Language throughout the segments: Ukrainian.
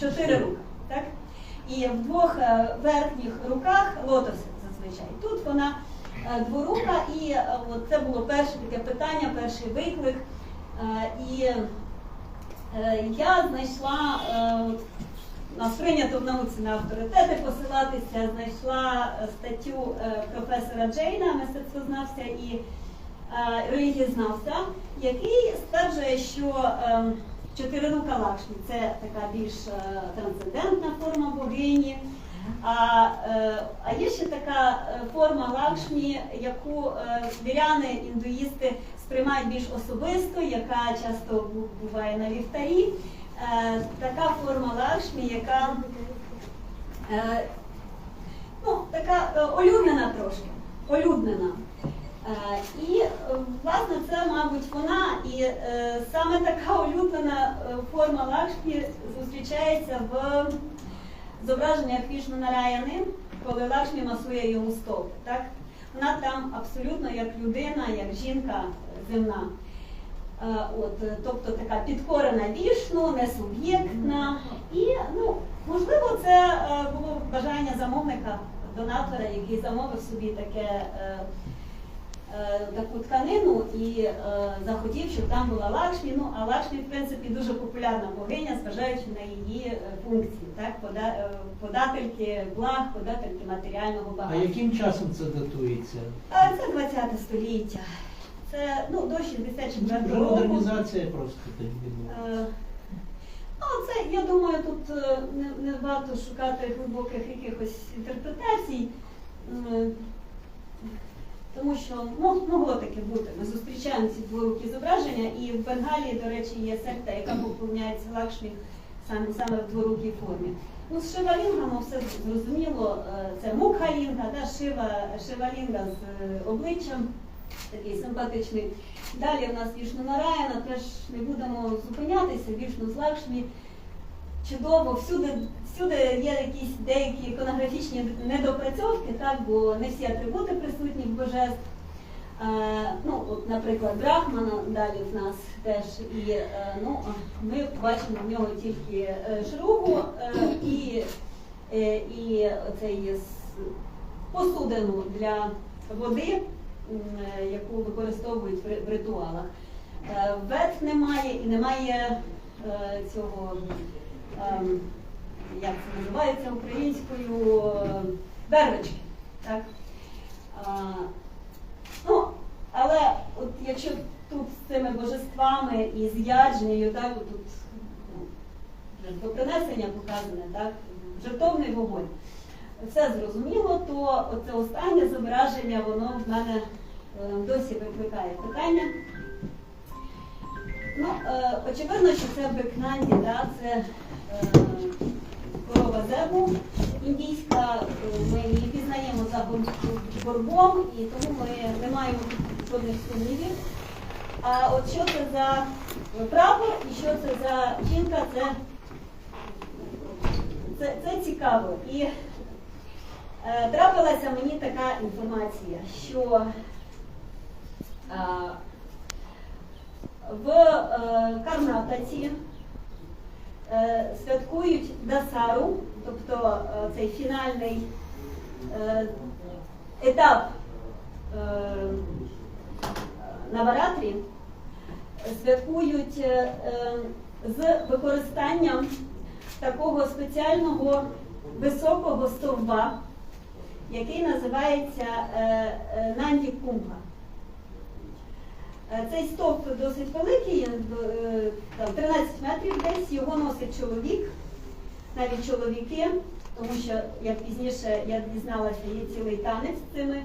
Чотири руки, так? І в двох е, верхніх руках лотос зазвичай. Тут вона е, дворука, і е, от це було перше таке питання, перший виклик. І я знайшла, нас прийнято в науці на авторитети посилатися, знайшла статтю професора Джейна, мистецтвознавця і релігієзнавця, який стверджує, що чотирирука Лакшмі це така більш е, трансцендентна форма богині. А, е, а є ще така е, форма Лакшмі, яку віряни, індуїсти сприймають більш особисто, яка часто буває на вівтарі. Е, Така форма Лакшмі, яка ну, така олюднена трошки. Олюднена. І, власне, це, мабуть, вона. І е, саме така улюблена е, форма Лакшмі зустрічається в зображеннях Вішну Нараяни, коли Лакшмі масує йому стовп. Так? Вона там абсолютно як людина, як жінка земна. Е, От, е, тобто така підкорена вішну, не суб'єктна. І, ну, можливо, це е, було бажання замовника, донатора, який замовив собі таке. е, таку тканину і е, захотів, щоб там була Лакшмі. Ну, а Лакшмі, в принципі, дуже популярна богиня, зважаючи на її е, функції, так? Пода, е, подательки благ, подательки матеріального А яким часом це датується? А це 20 століття. Це ну, до 64 року. Модернізація просто відбулася. Е, Ну, це, я думаю, тут е, не, не варто шукати глибоких якихось інтерпретацій, тому що мог- могло таке бути. Ми зустрічаємо ці дворукі зображення, і в Бенгалії, до речі, є секта, яка поклоняється Лакшмі саме, саме в дворукій формі. Ну, з Шивалінгом все зрозуміло, е, це Мукхалінга, да, Шива, Шивалінга з е, обличчям, такий симпатичний. Далі в нас Вішну Нараяна, теж не будемо зупинятися, Вішну з Лакшмі. Чудово, всюди, всюди є якісь деякі іконографічні недопрацьовки, так, бо не всі атрибути присутні в божеств. Е, ну, от, наприклад, Брахмана далі в нас теж і е, ну, ми бачимо в нього тільки е, шругу е, і, е, і оцей посудину для води, е, яку використовують в ритуалах. Е, Вет немає і немає е, цього, як це називається українською, вервички. Так? Ну, але от якщо тут з цими божествами і з яджнею, так, тут ну, жертвопринесення показане, так, жертовний вогонь. Все зрозуміло, то оце останнє зображення, воно в мене е, досі викликає питання. Ну, е, очевидно, що це бекнанді, да, це е, корова зебу індійська, е, ми її пізнаємо за гор- горбом, і тому ми не маємо жодних сумнівів. А от що це за прапор і що це за жінка, це, це, це цікаво. І е, трапилася мені така інформація, що е, в е, Карнатаці е, святкують Дасару, тобто е, цей фінальний етап Наваратрі, святкують з використанням такого спеціального високого стовба, який називається Нанді Кумга. Е, Цей стовп досить великий, е, там 13 метрів десь, його носить чоловік, навіть чоловіки, тому що як пізніше я дізналася, є цілий танець з цими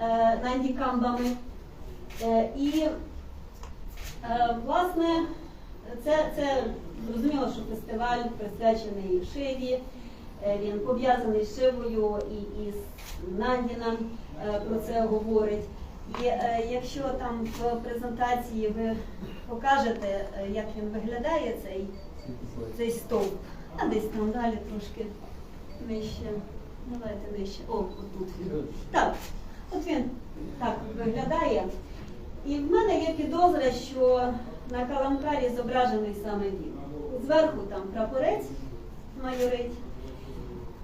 е, нандікамбами. Е, і, е, власне, це, це зрозуміло, що фестиваль присвячений Шиві, е, він пов'язаний з Шивою і, і з Нандіном е, про це говорить. Е, якщо там в презентації ви покажете, е, як він виглядає, цей, цей стовп, а десь там далі трошки нижче. Давайте нижче. О, отут він. Так, от він так виглядає. І в мене є підозра, що на каламкарі зображений саме він. Зверху там прапорець майорить.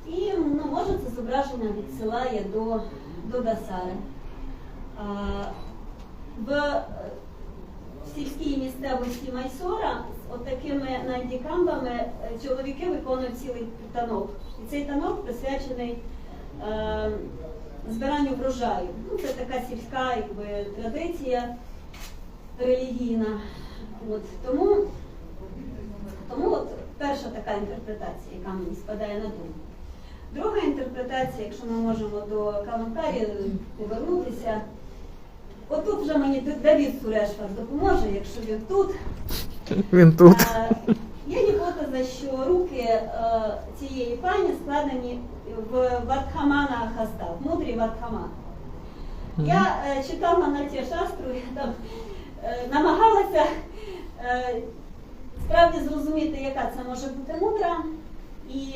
І ну, може це зображення відсилає до, до Дасари. В е, сільській місцевості Майсора з отакими нандікамбами е, чоловіки виконують цілий танок. І цей танок присвячений е, збиранню врожаю. Ну, це така сільська якби, традиція релігійна. От, тому, тому от перша така інтерпретація, яка мені спадає на думку. Друга інтерпретація, якщо ми можемо до Каламкарі повернутися, отут вже мені Давід Сурешвар допоможе, якщо він тут. Він тут. Е, Є гіпотеза, що руки е, цієї пані складені в Вардхамана Хаста, в мудрі Вардхаман. Я е, читала на ті шастру, і там намагалася справді зрозуміти, яка це може бути мудра. І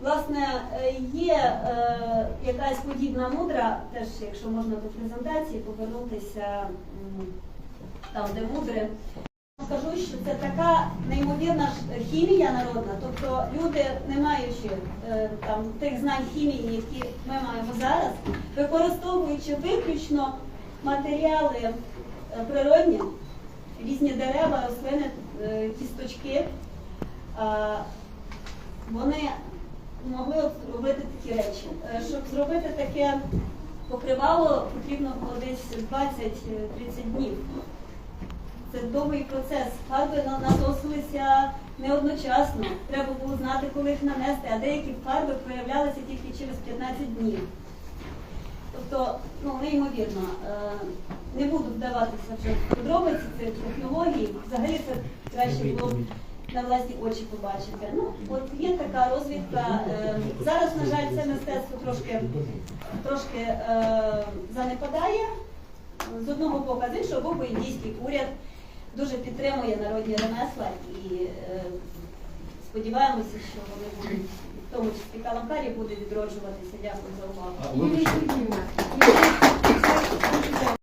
власне е, є е, якась подібна мудра, теж якщо можна до презентації повернутися там, де мудре. Скажу, що це така неймовірна хімія народна, тобто люди, не маючи е, там тих знань хімії, які ми маємо зараз, використовуючи виключно матеріали е, природні, різні дерева, рослини, е, кісточки, е, вони могли робити такі речі. Е, Щоб зробити таке покривало, потрібно було десь 20-30 днів. Це довгий процес. Фарби на- наносилися не одночасно. Треба було знати, коли їх нанести, а деякі фарби проявлялися тільки через 15 днів. Тобто, ну, неймовірно. Е, Не буду вдаватися вже в подробиці цих технологій. Взагалі це краще було на власні очі побачити. Ну, от є така розвідка. Е, Зараз, на жаль, це мистецтво трошки, трошки е, занепадає з одного боку, а з іншого боку, індійський уряд дуже підтримує народні ремесла і е, сподіваємося, що вони будуть, в тому числі каламкарі буде відроджуватися. Дякую за увагу.